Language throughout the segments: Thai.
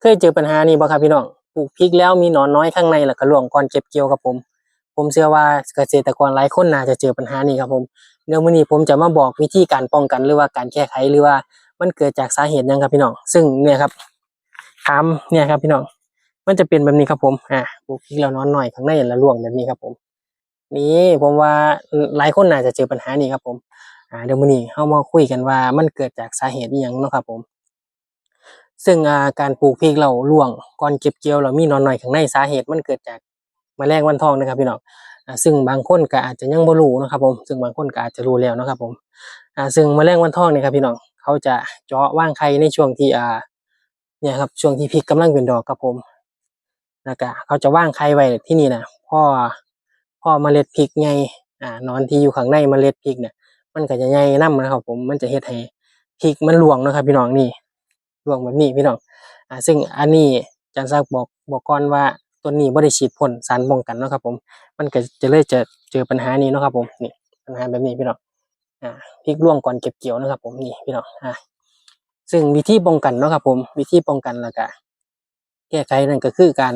เคยเจอปัญหานี้บ่ครับพี่น้องปลูกพริกแล้วมีหนอนน้อยข้างในแล้วก็ร่วงก่อนเก็บเกี่ยวครับผม ผมเชื่อว่าเกษตรกรหลายคนน่าจะเจอปัญหานี้ครับผมเดี๋ยวมื้อนี้ผมจะมาบอกวิธีการป้องกันหรือว่าการแก้ไขหรือว่ามันเกิดจากสาเหตุยังครับพี่น้อง ซึ่งเนี่ยครับถามเนี่ยครับพี่น้อง มันจะเป็นแบบนี้ครับผม อ่าปลูกพริกแล้วนอนน้อยข้างในแล้วร่วงแบบนี้ครับผม นี่ผมว่าหลายคนน่าจะเจอปัญหานี้ครับผม อ่าเดี๋ยวมื้อนี้เฮามาคุยกันว่ามันเกิดจากสาเหตุอิหยังเนาะครับผม ซึ่งอาการปลูกพริกเราร่วงก่อนเก็บเกี่ยวเรามีนอนหน้อยข้างในสาเหตุมันเกิดจากแมลงวันทองนะครับพี่น้องซึ่งบางคนก็อาจจะยังบ่รู้นะครับผมซึ่งบางคนก็อาจจะรู้แล้วนะครับผมซึ่งแมลงวันทองเนี่ยครับพี่น้องเขาจะเจาะว่างไข่ในช่วงที่อ่าเนี่ยครับช่วงที่พริกกำลังเป็นดอกครับผมแล้วก็เขาจะว่างไข่ไว้ที่นี่นะพ่อพ่อเมล็ดพริกใหญ่อ่านอนที่อยู่ข้างในเมล็ดพริกเนี่ยมันก็จะใหญ่นำนะครับผมมันจะเฮ็ดให้พริกมันร่วงนะครับพี่น้องนี่ ร่วงแบบนี้พี่น้องอ่าซึ่งอันนี้อาจารย์ซักบอกบอกก่อนว่าตัวนี้บ่ได้ฉีดพ่นสารป้องกันเนาะครับผมมันก็จะเลยจะเจอปัญหานี้เนาะครับผมนี่ปัญหาแบบนี้พี่น้องอ่าพริกร่วงก่อนเก็บเกี่ยวนะครับ ผมนี่พี่น้องอ่าซึ่งวิธีป้องกันเนาะครับผมวิธีป้องกันแล้วก็แก้ไขนั่นก็คือการ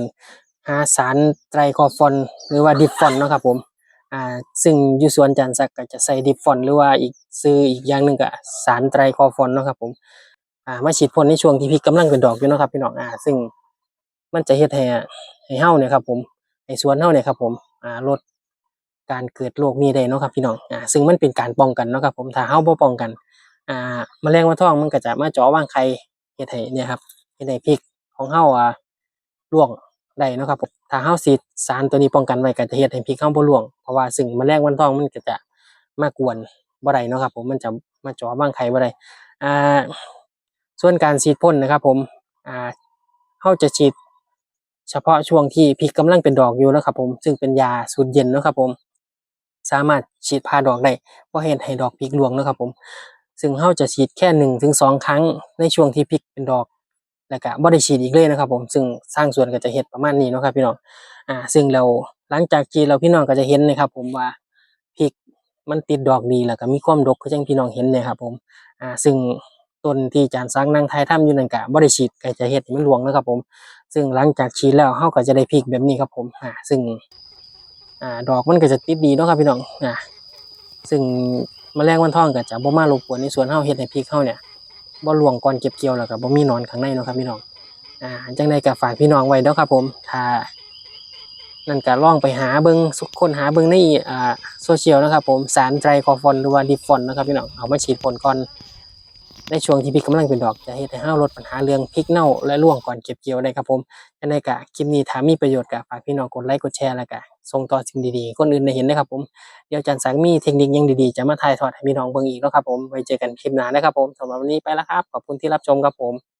หาสารไตรคอฟอนหรือว่าดิฟฟอนเนาะครับผมอ่าซึ่งอยู่สวนจันทร์สักก็จะใส่ดิฟฟอนหรือว่าอีกซื้ออีกอย่างหนึ่งก็สารไตรคอฟอนเนาะครับผม อ่ามาฉีดพ่นในช่วงที่พริกกำลังเป็นดอกอยู่เนาะครับพี่น้องอ่า ซึ่งมันจะเฮ็ดให้ให้เฮาเนี่ยครับ ผมให้สวนเฮาเนี่ยครับ ผมอ่าลดการเกิดโรคนี้ได้เนาะครับพี่น้องอ่าซึ่งมันเป็นการป้องกันเนาะครับ ผมถ้าเฮาบ่ป้องกัน อ่าแมลงวันทองมันก็จะมาเจาะวางไข่เฮ็ดให้เนี่ยครับเฮ็ดให้พริกของเฮาอ่าร่วงได้เนาะครับผมถ้าเฮาฉีดสารตัวนี้ป้องกันไว้ก็จะเฮ็ดให้พริกเฮาบ่ร่วงเพราะว่าซึ่งแมลงวันทองมันก็จะมากวนบ่ได้เนาะครับผมมันจะมาเจาะวางไข่บ่ได้อ่า ส่วนการฉีดพ่นนะครับ ผมอ่าเฮาจะฉีดเฉพาะช่วงที่พริกกำลังเป็นดอกอยู่นะครับ ผมซึ่งเป็นยาสูตรเย็นนะครับ ผม สามารถฉีดพาดอกได้บ่เฮ็ดให้ดอกพริกร่วงนะครับ ผมซึ่งเราจะฉีดแค่หนึ่งถึงสองครั้งในช่วงที่พริกเป็นดอกแล้วก็บ่ได้ฉีดอีกเลยนะครับ ผมซึ่งสร้างส่วนก็จะเฮ็ดประมาณนี้นะครับ พี่น้องอ่า ซึ่งแล้วหลังจากฉีดแล้วพี่น้องก็จะเห็นนะครับ ผมว่าพริกมันติดดอกดีแล้วก็มีความดกคือจังพี่น้องเห็นเนี่ยครับ ผมอ่าซึ่ง ต้นที่อาจารย์ซักนั่งทายถ้ำอยู่นั่นก็บ่ได้ฉีดก็จะเฮ็ดมันร่วงนะครับผม ซึ่งหลังจากฉีดแล้วเราก็จะได้พริกแบบนี้ครับผมอ่าซึ่งอ่าดอกมันก็จะติดดีเนาะครับพี่น้องอ่าซึ่งแมลงวันทองก็จะบ่มารบกวนในสวนเฮาเฮ็ดให้พริกเฮาเนี่ยบ่ร่วงก่อนเก็บเกี่ยวแล้วก็บ่มีนอนข้างในเนาะครับพี่น้องอ่าจังใดก็ฝากพี่น้องไว้เด้อครับผมถ้านั่นก็ลองไปหาเบิงสุกคนหาเบิงในอ่าโซเชียลนะครับผมสารไตรคอฟอนหรือว่าดิฟฟอนนะครับพี่น้องเอามาฉีดพ่นก่อน ในช่วงที่พริกกำลังเป็นดอกจะเฮ็ดให้เฮาลดปัญหาเรื่องพริกเน่าและร่วงก่อนเก็บเกี่ยวได้ครับผมยังไงกะคลิปนี้ถ้ามีประโยชน์กะฝากพี่น้องกดไลค์กดแชร์แล้วกะส่งต่อสิ่งดีๆ คนอื่นได้เห็นนะครับผมเดี๋ยวจันสังมีเทคนิคยังดีๆ จะมาถ่ายทอดให้พี่น้องเบิ่งอีกแล้วครับผมไว้เจอกันคลิปหน้านะครับผมสำหรับวันนี้ไปแล้วครับขอบคุณที่รับชมครับผม